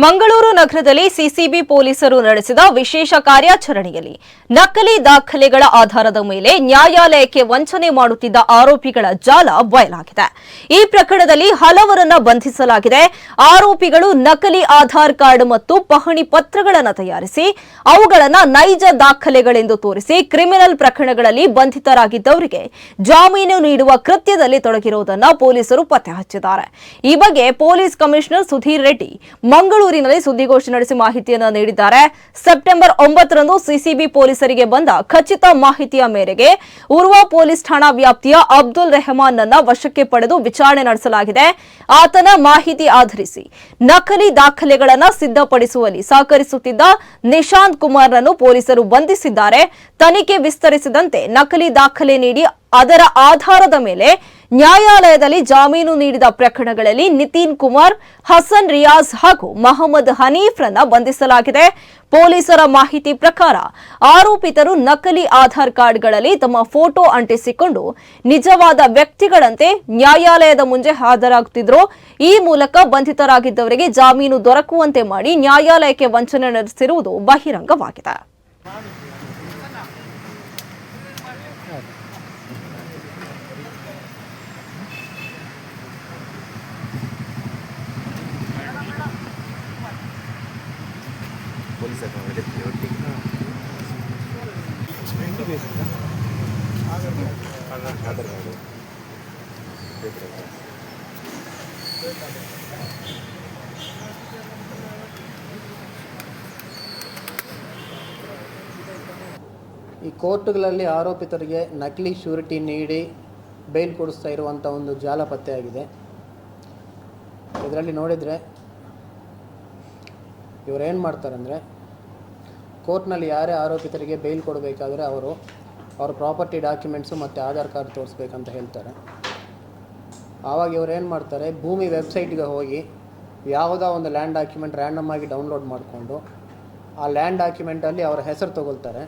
ಮಂಗಳೂರು ನಗರದಲ್ಲಿ ಸಿಸಿಬಿ ಪೊಲೀಸರು ನಡೆಸಿದ ವಿಶೇಷ ಕಾರ್ಯಾಚರಣೆಯಲ್ಲಿ ನಕಲಿ ದಾಖಲೆಗಳ ಆಧಾರದ ಮೇಲೆ ನ್ಯಾಯಾಲಯಕ್ಕೆ ವಂಚನೆ ಮಾಡುತ್ತಿದ್ದ ಆರೋಪಿಗಳ ಜಾಲ ಬಯಲಾಗಿದೆ ಈ ಪ್ರಕರಣದಲ್ಲಿ ಹಲವರನ್ನ ಬಂಧಿಸಲಾಗಿದೆ. ಆರೋಪಿಗಳು ನಕಲಿ ಆಧಾರ್ ಕಾರ್ಡ್ ಮತ್ತು ಪಹಣಿ ಪತ್ರಗಳನ್ನು ತಯಾರಿಸಿ, ಅವುಗಳನ್ನು ನೈಜ ದಾಖಲೆಗಳೆಂದು ತೋರಿಸಿ ಕ್ರಿಮಿನಲ್ ಪ್ರಕರಣಗಳಲ್ಲಿ ಬಂಧಿತರಾಗಿದ್ದವರಿಗೆ ಜಾಮೀನು ನೀಡುವ ಕೃತ್ಯದಲ್ಲಿ ತೊಡಗಿರುವುದನ್ನು ಪೊಲೀಸರು ಪತ್ತೆ ಹಚ್ಚಿದ್ದಾರೆ. ಈ ಬಗ್ಗೆ ಪೊಲೀಸ್ ಕಮಿಷನರ್ ಸುಧೀರ್ ರೆಡ್ಡಿ ಮಂಗಳೂರಿನಲ್ಲಿ ಸುದ್ದಿಗೋಷ್ಠಿ ನಡೆಸಿ ಮಾಹಿತಿಯನ್ನು ನೀಡಿದ್ದಾರೆ. ಸೆಪ್ಟೆಂಬರ್ ಒಂಬತ್ತರಂದು ಸಿಸಿಬಿ ಪೊಲೀಸರಿಗೆ ಬಂದ ಖಚಿತ ಮಾಹಿತಿಯ ಮೇರೆಗೆ ಉರ್ವ ಪೊಲೀಸ್ ಠಾಣಾ ವ್ಯಾಪ್ತಿಯ ಅಬ್ದುಲ್ ರೆಹಮಾನ್ ನನ್ನ ವಶಕ್ಕೆ ಪಡೆದು ವಿಚಾರಣೆ ನಡೆಸಲಾಗಿದೆ. ಆತನ ಮಾಹಿತಿ ಆಧರಿಸಿ ನಕಲಿ ದಾಖಲೆಗಳನ್ನು ಸಿದ್ಧಪಡಿಸುವಲ್ಲಿ ಸಹಕರಿಸುತ್ತಿದ್ದ ನಿಶಾಂತ್ ಕುಮಾರ್ನನ್ನು ಪೊಲೀಸರು ಬಂಧಿಸಿದ್ದಾರೆ. ತನಿಖೆ ವಿಸ್ತರಿಸಿದಂತೆ ನಕಲಿ ದಾಖಲೆ ನೀಡಿ ಅದರ ಆಧಾರದ ಮೇಲೆ ನ್ಯಾಯಾಲಯದಲ್ಲಿ ಜಾಮೀನು ನೀಡಿದ ಪ್ರಕರಣಗಳಲ್ಲಿ ನಿತಿನ್ ಕುಮಾರ್, ಹಸನ್ ರಿಯಾಜ್ ಹಾಗೂ ಮಹಮ್ಮದ್ ಹನೀಫ್ರನ್ನ ಬಂಧಿಸಲಾಗಿದೆ. ಪೊಲೀಸರ ಮಾಹಿತಿ ಪ್ರಕಾರ ಆರೋಪಿತರು ನಕಲಿ ಆಧಾರ್ ಕಾರ್ಡ್ಗಳಲ್ಲಿ ತಮ್ಮ ಫೋಟೋ ಅಂಟಿಸಿಕೊಂಡು ನಿಜವಾದ ವ್ಯಕ್ತಿಗಳಂತೆ ನ್ಯಾಯಾಲಯದ ಮುಂದೆ ಹಾಜರಾಗುತ್ತಿದ್ರು ಈ ಮೂಲಕ ಬಂಧಿತರಾಗಿದ್ದವರಿಗೆ ಜಾಮೀನು ದೊರಕುವಂತೆ ಮಾಡಿ ನ್ಯಾಯಾಲಯಕ್ಕೆ ವಂಚನೆ ನಡೆಸಿರುವುದು ಬಹಿರಂಗವಾಗಿದೆ. ಈ ಕೋರ್ಟ್ಗಳಲ್ಲಿ ಆರೋಪಿತರಿಗೆ ನಕಲಿ ಶ್ಯೂರಿಟಿ ನೀಡಿ ಬೇಲ್ ಕೊಡಿಸ್ತಾ ಇರುವಂಥ ಒಂದು ಜಾಲ ಪತ್ತೆಯಾಗಿದೆ ಇದರಲ್ಲಿ ನೋಡಿದರೆ ಇವರು ಏನು ಮಾಡ್ತಾರಂದರೆ ಕೋರ್ಟ್ನಲ್ಲಿ ಯಾರೇ ಆರೋಪಿತರಿಗೆ ಬೇಲ್ ಕೊಡಬೇಕಾದ್ರೆ ಅವರು ಅವ್ರ ಪ್ರಾಪರ್ಟಿ ಡಾಕ್ಯುಮೆಂಟ್ಸು ಮತ್ತು ಆಧಾರ್ ಕಾರ್ಡ್ ತೋರಿಸ್ಬೇಕಂತ ಹೇಳ್ತಾರೆ. ಆವಾಗ ಇವ್ರು ಏನು ಮಾಡ್ತಾರೆ, ಭೂಮಿ ವೆಬ್ಸೈಟ್ಗೆ ಹೋಗಿ ಯಾವುದೋ ಒಂದು ಲ್ಯಾಂಡ್ ಡಾಕ್ಯುಮೆಂಟ್ ರ್ಯಾಂಡಮ್ ಆಗಿ ಡೌನ್ಲೋಡ್ ಮಾಡಿಕೊಂಡು ಆ ಲ್ಯಾಂಡ್ ಡಾಕ್ಯುಮೆಂಟಲ್ಲಿ ಅವರ ಹೆಸರು ತಗೊಳ್ತಾರೆ.